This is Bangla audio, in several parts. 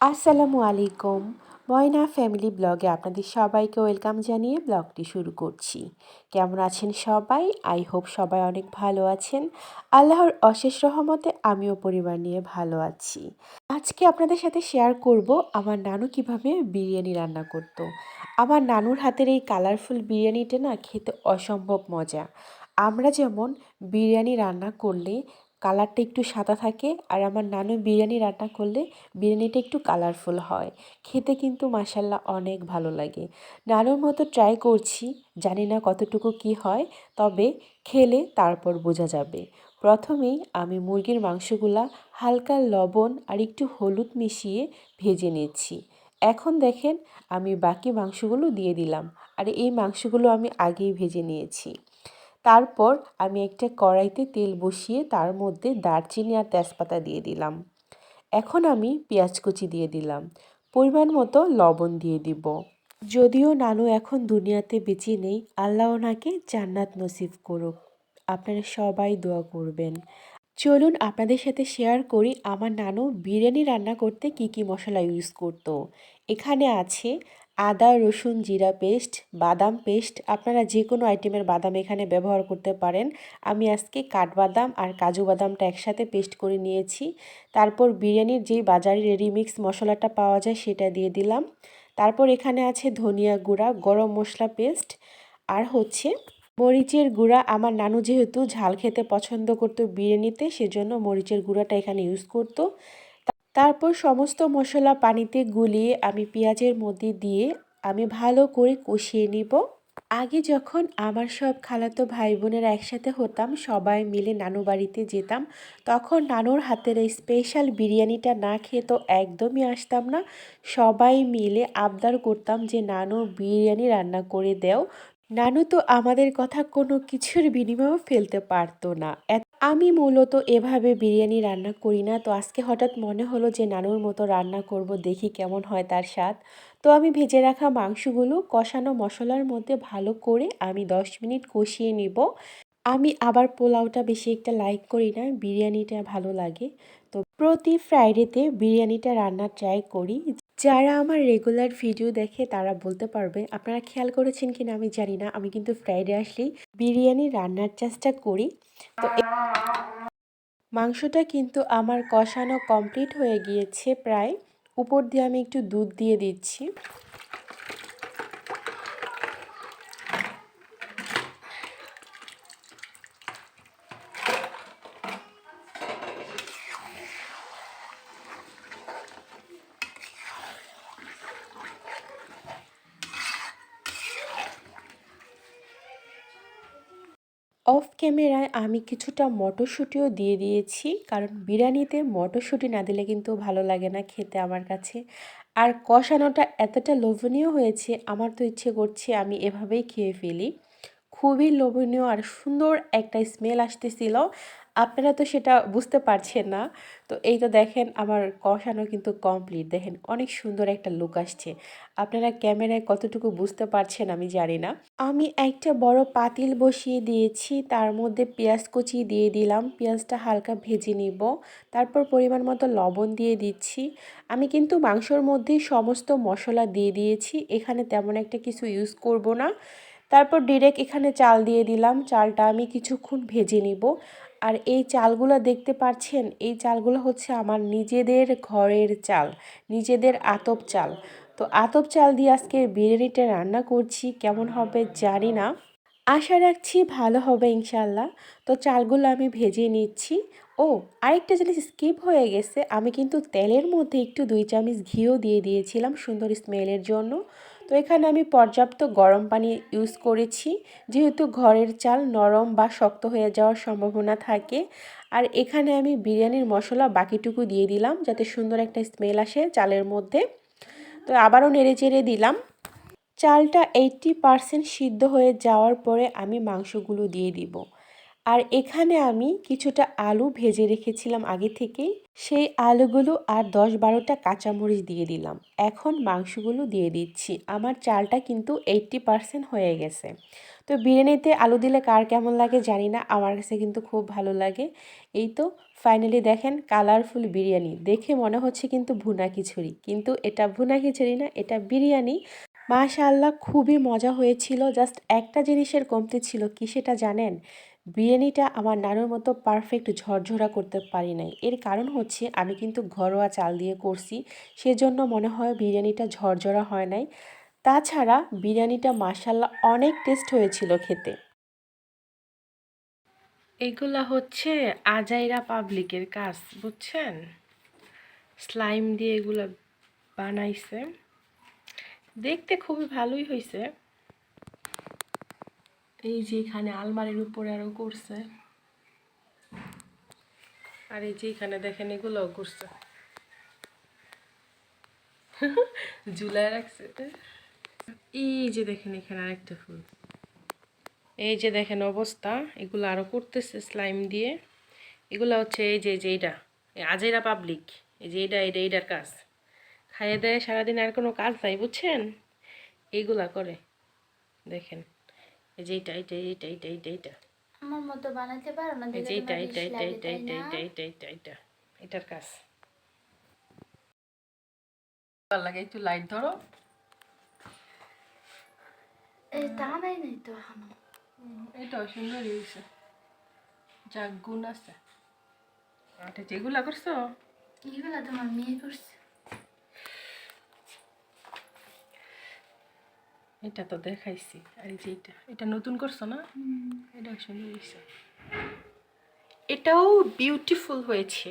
আসসালামু আলাইকুম। ময়না ফ্যামিলি ব্লগে আপনাদের সবাইকে ওয়েলকাম জানিয়ে ব্লগটি শুরু করছি। কেমন আছেন সবাই? আই হোপ সবাই অনেক ভালো আছেন। আল্লাহর অশেষ রহমতে আমিও পরিবার নিয়ে ভালো আছি। আজকে আপনাদের সাথে শেয়ার করব আমার নানু কীভাবে বিরিয়ানি রান্না করতো। আমার নানুর হাতের এই কালারফুল বিরিয়ানিটা না খেতে অসম্ভব মজা। আমরা যেমন বিরিয়ানি রান্না করলে কালারটা একটু সাদা থাকে আর আমার নানু বিরিয়ানি রান্না করলে বিরিয়ানিটা একটু কালারফুল হয়। খেতে কিন্তু মাসাল্লাহ অনেক ভালো লাগে। নানুর মতো ট্রাই করছি, জানি না কতটুকু কি হয়, তবে খেলে তারপর বোঝা যাবে। প্রথমেই আমি মুরগির মাংসগুলা হালকা লবণ আর একটু হলুদ মিশিয়ে ভেজে নিচ্ছি। এখন দেখেন আমি বাকি মাংসগুলো দিয়ে দিলাম, আর এই মাংসগুলো আমি আগেই ভেজে নিয়েছি। তারপর আমি একটা কড়াইতে তেল বসিয়ে তার মধ্যে দারচিনি আর তেজপাতা দিয়ে দিলাম। এখন আমি পেঁয়াজ কুচি দিয়ে দিলাম। পরিমাণ মতো লবণ দিয়ে দিব। যদিও নানু এখন দুনিয়াতে বেঁচে নেই, আল্লাহ ওনাকে জান্নাত নসিব করুক। আপনারা সবাই দোয়া করবেন। চলুন আপনাদের সাথে শেয়ার করি আমার নানু বিরিয়ানি রান্না করতে কি কি মশলা ইউজ করতো। এখানে আছে আদা, রসুন, জিরা পেস্ট, বাদাম পেস্ট, আপনারা যে কোনো আইটেমের বাদাম এখানে ব্যবহার করতে পারেন। আমি আজকে কাঠবাদাম আর কাজু বাদামটা একসাথে পেস্ট করে নিয়েছি। তারপর বিরিয়ানির যেই বাজারে রেডিমিক্স মশলাটা পাওয়া যায় সেটা দিয়ে দিলাম। তারপর এখানে আছে ধনিয়া গুঁড়া, গরম মশলা পেস্ট আর হচ্ছে মরিচের গুঁড়া। আমার নানু যেহেতু ঝাল খেতে পছন্দ করতো বিরিয়ানিতে, সেজন্য মরিচের গুঁড়াটা এখানে ইউজ করতো। তারপর সমস্ত মশলা পানিতে গুলিয়ে আমি পেঁয়াজের মধ্যে দিয়ে আমি ভালো করে কষিয়ে নিব। আগে যখন আমার সব খালাতো ভাই বোনেরা একসাথে হতাম, সবাই মিলে নানু বাড়িতে যেতাম, তখন নানুর হাতের এই স্পেশাল বিরিয়ানিটা না খেয়ে তো একদমই আসতাম না। সবাই মিলে আবদার করতাম যে, নানু, বিরিয়ানি রান্না করে দেও। নানু তো আমাদের কথা কোনো কিছুর বিনিময়েও ফেলতে পারতো না। আমি মূলত এভাবে বিরিয়ানি রান্না করি না। তো আজকে হঠাৎ মনে হলো যে, নানুর মতো রান্না করব, দেখি কেমন হয় তার স্বাদ। তো আমি ভেজে রাখা মাংসগুলো কষানো মশলার মধ্যে ভালো করে আমি দশ মিনিট কষিয়ে নিব। আমি আবার পোলাওটা বেশি একটা লাইক করি না, বিরিয়ানিটা ভালো লাগে। তো প্রতি ফ্রাইডেতে বিরিয়ানিটা রান্নার ট্রাই করি। যারা আমার রেগুলার ভিডিও দেখে তারা বলতে পারবে, আপনারা খেয়াল করেছেন কিনা আমি জানি না, আমি কিন্তু ফ্রাইডে আসলেই বিরিয়ানি রান্নার চেষ্টা করি। তো মাংসটা কিন্তু আমার কষানো কমপ্লিট হয়ে গিয়েছে প্রায়। উপর দিয়ে আমি একটু দুধ দিয়ে দিচ্ছি। অফ ক্যামেরায় আমি কিছুটা মটরশুঁটিও দিয়ে দিয়েছি, কারণ বিরিয়ানিতে মটরশুঁটি না দিলে কিন্তু ভালো লাগে না খেতে আমার কাছে। আর কষানোটা এতটা লোভনীয় হয়েছে, আমার তো ইচ্ছে করছে আমি এভাবেই খেয়ে ফেলি। খুবই লোভনীয় আর সুন্দর একটা স্মেল আসতেছিল। আপনারা তো সেটা বুঝতে পারছেন না। তো এই তো দেখেন আমার কষানো কিন্তু কমপ্লিট দেখেন অনেক সুন্দর একটা লুক আসছে। আপনারা ক্যামেরায় কতটুকু বুঝতে পারছেন আমি জানি না। আমি একটা বড় পাতিল বসিয়ে দিয়েছি, তার মধ্যে পেঁয়াজ কুচি দিয়ে দিলাম। পেঁয়াজটা হালকা ভেজে নিব, তারপর পরিমাণ মতো লবণ দিয়ে দিচ্ছি। আমি কিন্তু মাংসর মধ্যেই সমস্ত মশলা দিয়ে দিয়েছি, এখানে তেমন একটা কিছু ইউজ করব না। তারপর ডিরেক্ট এখানে চাল দিয়ে দিলাম। চালটা আমি কিছুক্ষণ ভেজে নিব। আর এই চালগুলো দেখতে পাচ্ছেন এই চালগুলো হচ্ছে আমার নিজেদের ঘরের চাল, নিজেদের আতপ চাল। তো আতপ চাল দিয়ে আজকে বিরিয়ানিটা রান্না করছি, কেমন হবে জানি না। আশা রাখছি ভালো হবে ইনশাল্লাহ তো চালগুলো আমি ভেজে নিচ্ছি। ও, আরেকটা জিনিস স্কিপ হয়ে গেছে। আমি কিন্তু তেলের মধ্যে একটু দুই চামচ ঘিও দিয়ে দিয়েছিলাম সুন্দর স্মেলের জন্য। তো এখানে আমি পর্যাপ্ত গরম পানি ইউজ করেছি। যেহেতু ঘরের চাল নরম বা শক্ত হয়ে যাওয়ার সম্ভাবনা থাকে। আর এখানে আমি বিরিয়ানির মশলা বাকিটুকু দিয়ে দিলাম যাতে সুন্দর একটা স্মেল আসে চালের মধ্যে। তো আবারও নেড়ে চেড়ে দিলাম। চালটা এইটটি পারসেন্ট সিদ্ধ হয়ে যাওয়ার পরে আমি মাংসগুলো দিয়ে দিব। আর এখানে আমি কিছুটা আলু ভেজে রেখেছিলাম আগে থেকেই। সেই আলুগুলো আর দশ বারোটা কাঁচামরিচ দিয়ে দিলাম। এখন মাংসগুলো দিয়ে দিচ্ছি। আমার চালটা কিন্তু এইট্টি পারসেন্ট হয়ে গেছে। তো বিরিয়ানিতে আলু দিলে কার কেমন লাগে জানি না। আমার কাছে কিন্তু খুব ভালো লাগে। এই তো ফাইনালি দেখেন কালারফুল বিরিয়ানি। দেখে মনে হচ্ছে কিন্তু ভুনা খিচুড়ি। কিন্তু এটা ভুনা খিচুড়ি না, এটা বিরিয়ানি। মাশাআল্লাহ, খুবই মজা হয়েছিল। জাস্ট একটা জিনিসের কমতি ছিল। কি সেটা জানেন? বিরিয়ানিটা আমার নানুর মতো পারফেক্ট ঝরঝরা করতে পারি নাই। এর কারণ হচ্ছে আমি কিন্তু ঘরোয়া চাল দিয়ে করছি, সেজন্য মনে হয় বিরিয়ানিটা ঝরঝরা হয় নাই। তাছাড়া বিরিয়ানিটা মাসাল্লাহ অনেক টেস্ট হয়েছিল খেতে। এগুলা হচ্ছে আজাইরা পাবলিকের কাজ, বুঝছেন? স্লাইম দিয়ে এগুলা বানাইছে। দেখতে খুবই ভালোই হয়েছে এই যে এখানে আলমারির উপরে আরও করছে। আর এই যে এখানে দেখেন এগুলোও করছে। ঝুলায় রাখছে এই যে দেখেন এখানে আরেকটা ফুল। এই যে দেখেন অবস্থা, এগুলো আরও করতেছে স্লাইম দিয়ে। এগুলো হচ্ছে এই যে যে এইটা আজেরা পাবলিক এই যে এইটা এইটা, এইটার কাজ। খাইয়ে দেয় সারাদিন আর কোনো কাজ নাই, বুঝছেন? এইগুলা করে। দেখেন। এই যে এইটা এইটা এইটা এইটা এইটা এইটা আমার মতো বানাতে পারো না এই যে দেখে এইটা এইটা এইটা এইটা এইটা এইটা এইটা এইটা এটার কাজ। ভালো লাগে একটু লাইট ধরো। এই তা নাই নাই তো এখনও। এটাও সুন্দর হয়েছে। যাক গুণ আছে। আচ্ছা যেগুলা করছ? এগুলা তোমার মেয়ে করছে। এটা তো দেখাইছি। আর এই যে এটা এটা নতুন করছ না? এটাও সুন্দর হয়েছে এটাও বিউটিফুল হয়েছে।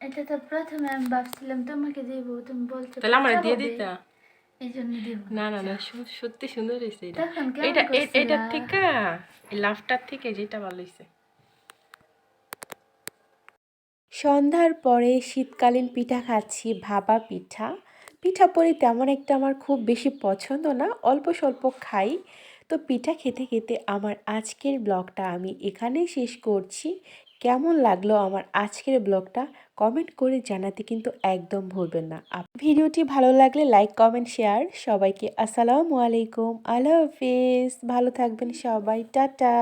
এটা তো প্রথমে আমি ভাবছিলাম তোমাকে দেব তুমি বলছো তাহলে আমার দিয়ে দিতা? এই জন্য দেব। না না না সত্যি সুন্দর হয়েছে এটা। এটা এটার থেকে এই লাভটার থেকে যেটা ভালো হয়েছে সন্ধ্যার পরে শীতকালীন পিঠা খাচ্ছি ভাপা পিঠা। পিঠা পরে তেমন একটা আমার খুব বেশি পছন্দ না। অল্প স্বল্প খাই। তো পিঠা খেতে খেতে আমার আজকের ব্লগটা আমি এখানেই শেষ করছি। কেমন লাগল আমার আজকের ব্লগটা? কমেন্ট করে জানাতে কিন্তু একদম ভুলবেন না। ভিডিওটি ভালো লাগলে লাইক, কমেন্ট, শেয়ার। সবাইকে আসসালামু আলাইকুম। আল্লাহ হাফিজ। ভালো থাকবেন সবাই। টাটা।